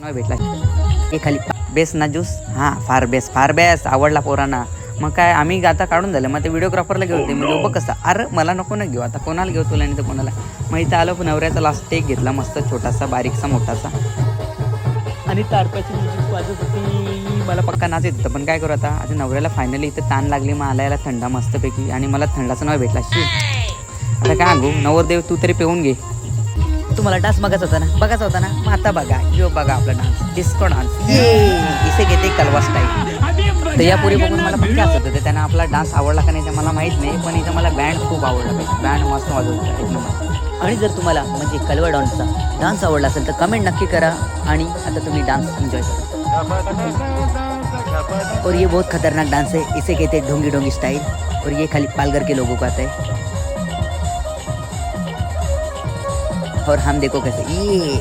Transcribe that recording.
नाव भेटला. हे खाली बेस्ट ना ज्यूस? हां फार बेस्ट फार बेस्ट आवडला पोरांना. मग काय आम्ही आता काढून झालं. मग ते व्हिडिओग्राफरला घेऊ ते म्हणजे बघ कसं अरे मला नको ना घेऊ. आता कोणाला घेऊ तुला नाही तर कोणाला? मग इथं आलो नवऱ्याचा लास्ट टेक घेतला मस्त छोटासा बारीकसा मोठासा. आणि तारपाची वाजत होती मला पक्का नाच येत होतं. पण काय करू आता? आता नवऱ्याला फायनली इथं ताण लागली. मग आलायला थंडा मस्तपैकी. आणि मला थंडाचं नाव भेटला. शी. आता काय सांगू? नवरदेव तू तरी पिऊन घे. तुम्हाला डान्स बघायचा होता ना? बघायचा होता ना? मग आता बघा. यो बघा आपला डान्स. Disco dance. इसे घेते कलवा स्टाईल तर या पुरी बघून मला पक्के असत होते त्यांना आपला डान्स आवडला का नाही ते मला माहीत नाही पण इथं मला बँड खूप आवडला. पाहिजे बँड मस्त वाजवत एक नंबर. आणि जर तुम्हाला म्हणजे कलवा डान्सचा डान्स आवडला असेल तर कमेंट नक्की करा आणि आता तुम्ही डान्स एन्जॉय करा. और ये बहुत खतरनाक डांस है इसे कहते हैं ढोंगी ढोंगी स्टाइल और ये खाली पालघर के लोगों को आता है. और हम देखो कैसे ये।